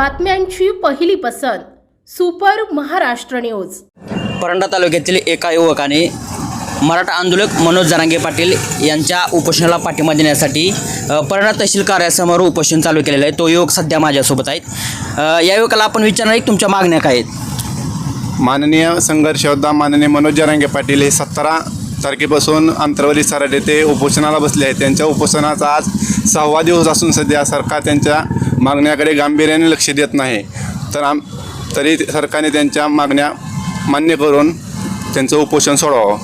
बातम्यांची पहिली पसंत सुपर महाराष्ट्र न्यूज. परंडा तालुक्यातील एका युवकाने मराठा आंदोलक मनोज जरांगे पाटील यांच्या उपोषणाला पाठिंबा देण्यासाठी परंडा तहसील कार्यासमोर उपोषण चालू केलेलं आहे. तो युवक सध्या माझ्यासोबत आहेत या युवकाला आपण विचारणार आहे की तुमच्या मागण्या काय आहेत? माननीय संघर्ष योद्धा माननीय मनोज जरांगे पाटील हे सतरा तारखेपासून अंतरवली सराट येथे उपोषणाला बसले आहेत. त्यांच्या उपोषणाचा आज सहावा दिवस असून सध्या सरकार त्यांच्या मागण्याकडे गांभीर्याने लक्ष देत नाही. तर आम तरी सरकारने त्यांच्या मागण्या मान्य करून त्यांचं उपोषण सोडवावं.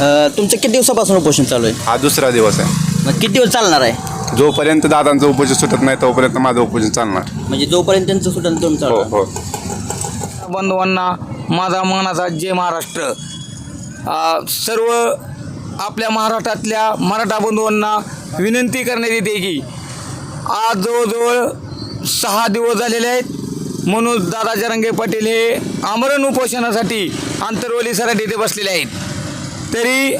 अ, तुमचं किती दिवसापासून उपोषण चालू आहे? हा दुसरा दिवस आहे. मग किती दिवस चालणार आहे? जोपर्यंत दादांचं उपोषण सुटत नाही तोपर्यंत माझं उपोषण चालणार. म्हणजे जोपर्यंत त्यांचं सुटन तुमचं हो हो. बंधूंना माझा मानाचा जय महाराष्ट्र. सर्व आपल्या महाराष्ट्रातल्या मराठा बंधूंना विनंती करण्यात येते की आज जवळजवळ सहा दिवस झालेले आहेत. म्हणून दादा जरंगे पाटील हे आमरण उपोषणासाठी आंतरवली सराट येथे बसलेले आहेत. तरी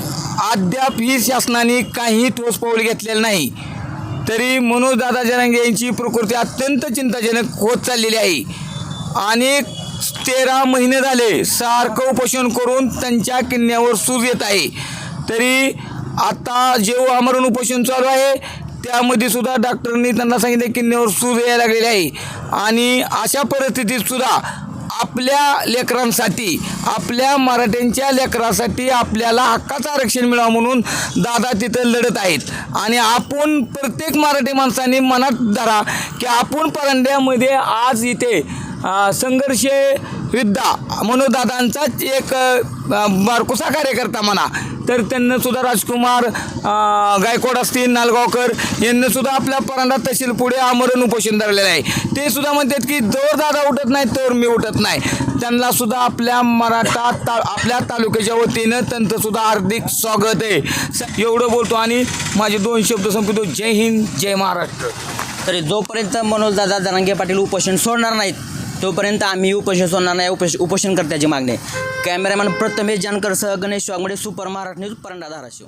अद्याप ही शासनाने काही ठोस पाऊल घेतलेलं नाही. तरी मनोज दादा जरांगे यांची प्रकृती अत्यंत चिंताजनक होत चाललेली आहे. अनेक तेरा महिने झाले सारखं उपोषण करून त्यांच्या किन्यावर सूज येत आहे. तरी आता जेव्हा आमरण उपोषण चालू आहे त्यामध्ये सुद्धा डॉक्टरांनी त्यांना सांगितले किन्यावर सूज यायला लागलेली आहे. आणि अशा परिस्थितीत सुद्धा आपल्या लेकरांसाठी आपल्या मराठ्यांच्या लेकरासाठी आपल्याला हक्काचं आरक्षण मिळावं म्हणून दादा तिथं लढत आहेत. आणि आपण प्रत्येक मराठी माणसाने मनात धरा की आपण परंड्यामध्ये आज इथे संघर्ष विद्या मनोदादांचाच एक बारकुसा कार्यकर्ता म्हणा. तर त्यांनासुद्धा राजकुमार गायकवाड असतील नालगावकर यांनासुद्धा आपल्या परांडा तहसील पुढे आमरण उपोषण धरलेलं आहे. ते सुद्धा म्हणतात की जोर दादा उठत नाही तर मी उठत नाही. त्यांना सुद्धा आपल्या मराठा ता आपल्या तालुक्याच्या वतीनं त्यांचंसुद्धा हार्दिक स्वागत आहे. स- एवढं बोलतो आणि माझे दोन शब्द संपतो जय हिंद जय महाराष्ट्र. तरी जोपर्यंत मनोजदादा धनंगे पाटील उपोषण सोडणार नाहीत तोपर्यंत आम्ही उपोषण सोडणार नाही उपोष उपोषणकर्त्याची मागणी आहे. कॅमेरामॅन प्रथमेश जानकरसह गणेश वाघमोडे सुपर महाराष्ट्र न्यूज परंडा धाराशिव